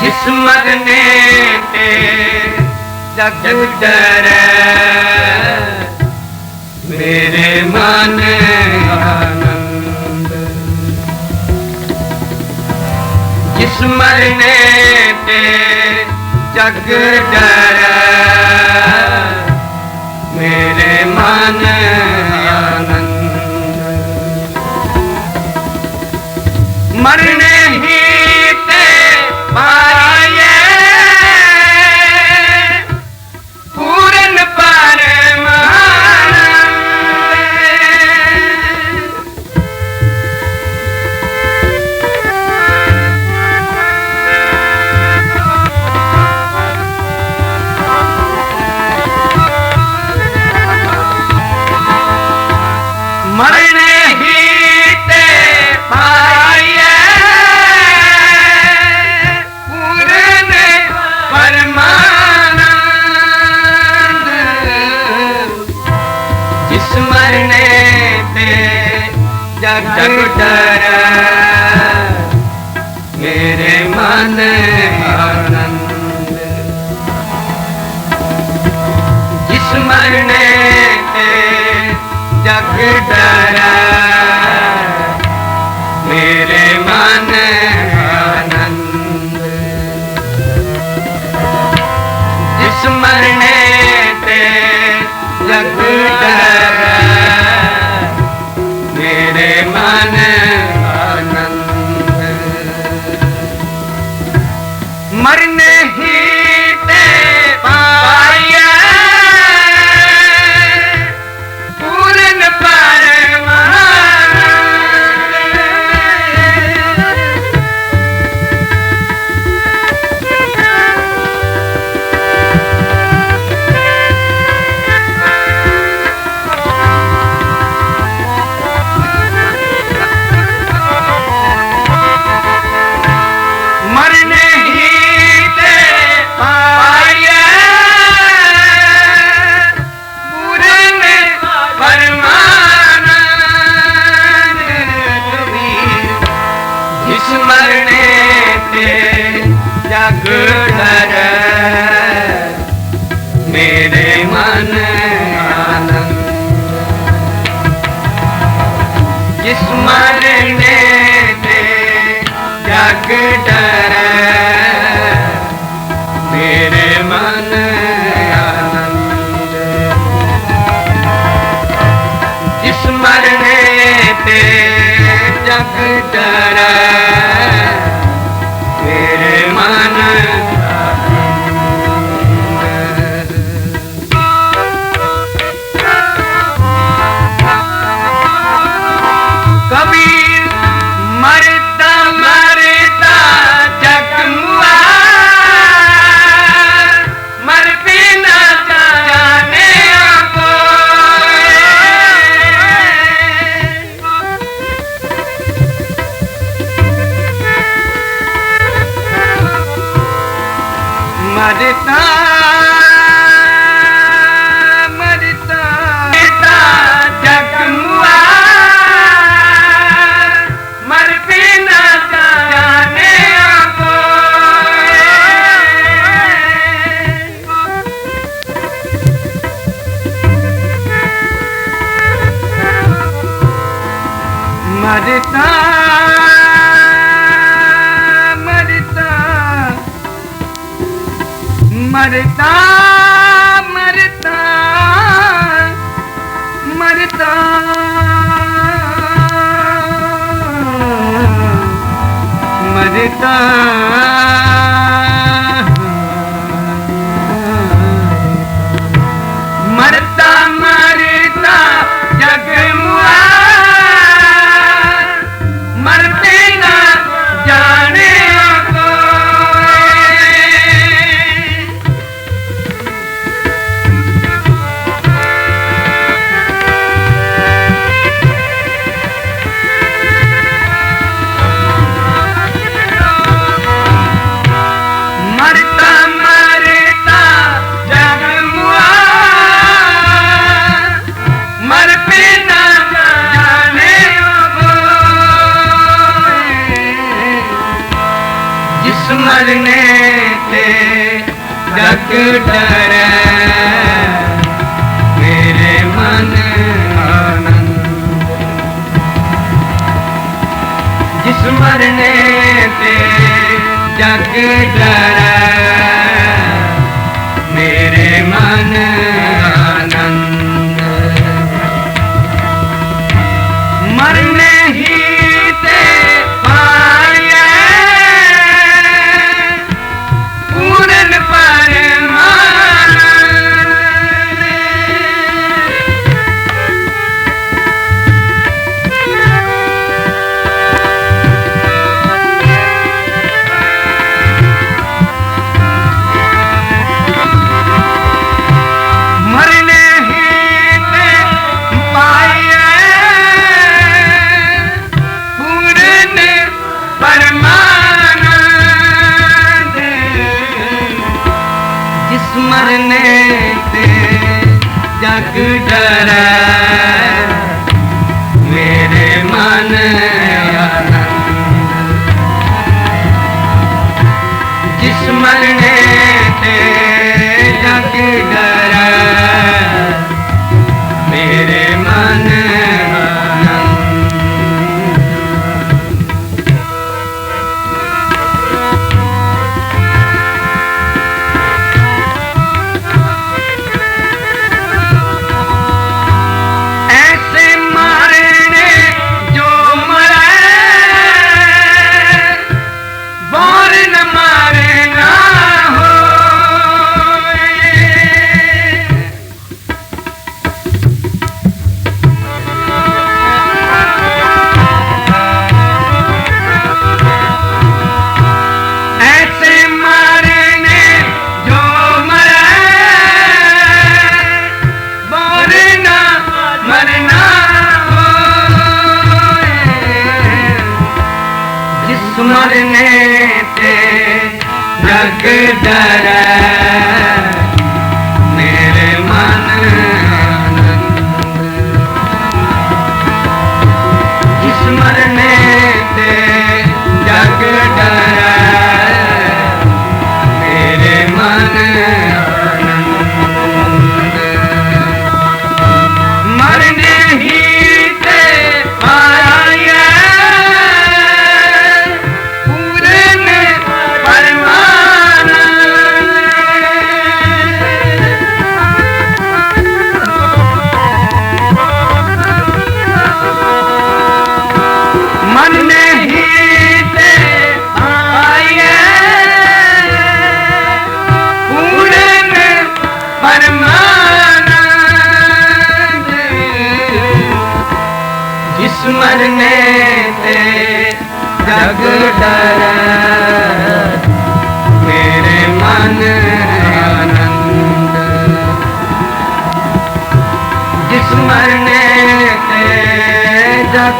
ਜਿਸ ਮਰਨੇ ਤੇ ਜਗ ਡਰੈ ਮੇਰੇ ਮਨ ਆਨੰਦ। ਜਿਸ ਮਰਨੇ ਤੇ ਜਗ ਡਰੈ ਮੇਰੇ ਮਨ ਆਨੰਦ। ਮਰਨੇ ਹੀ ਮਾਰੀਏ ਪੂਰਨ ਪਰ Good. Ah. ਜਗ ਡਰੈ ਮੇਰੇ ਜਿਸ ਤੇ ਜਗ ਡਰੈ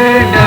good night.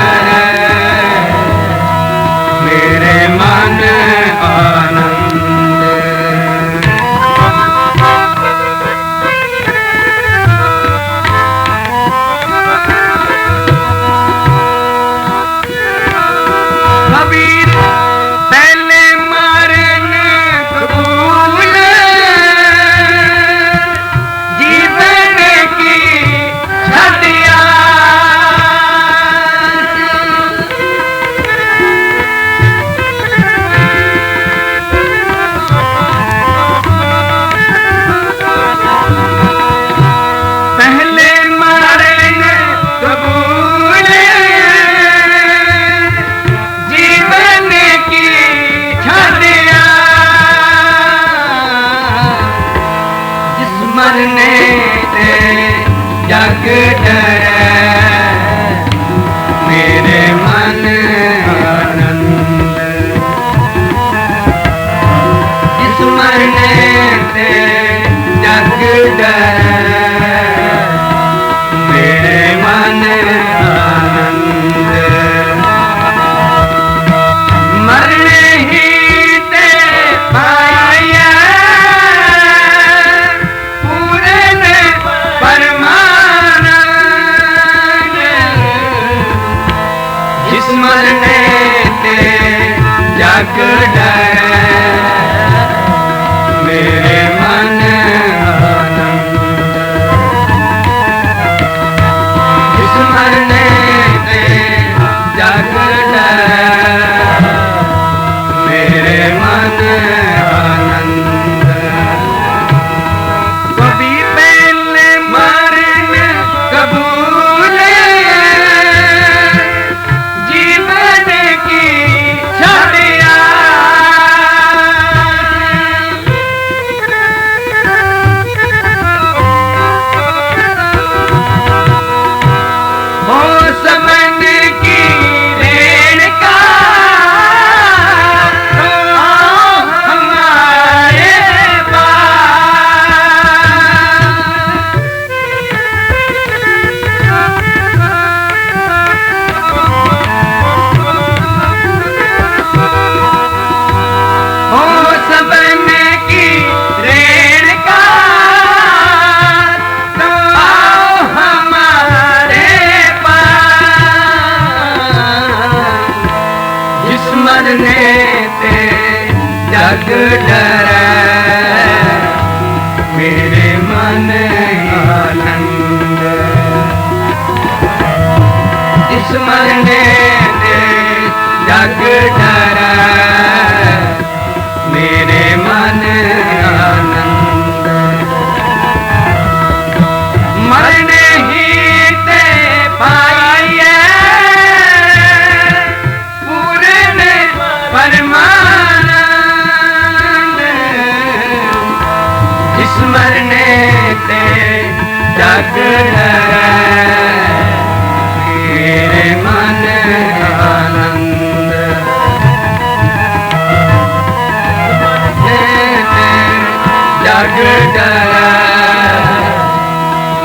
ਜਗ ਡਰੈ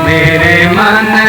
ਮੇਰੇ ਮਨ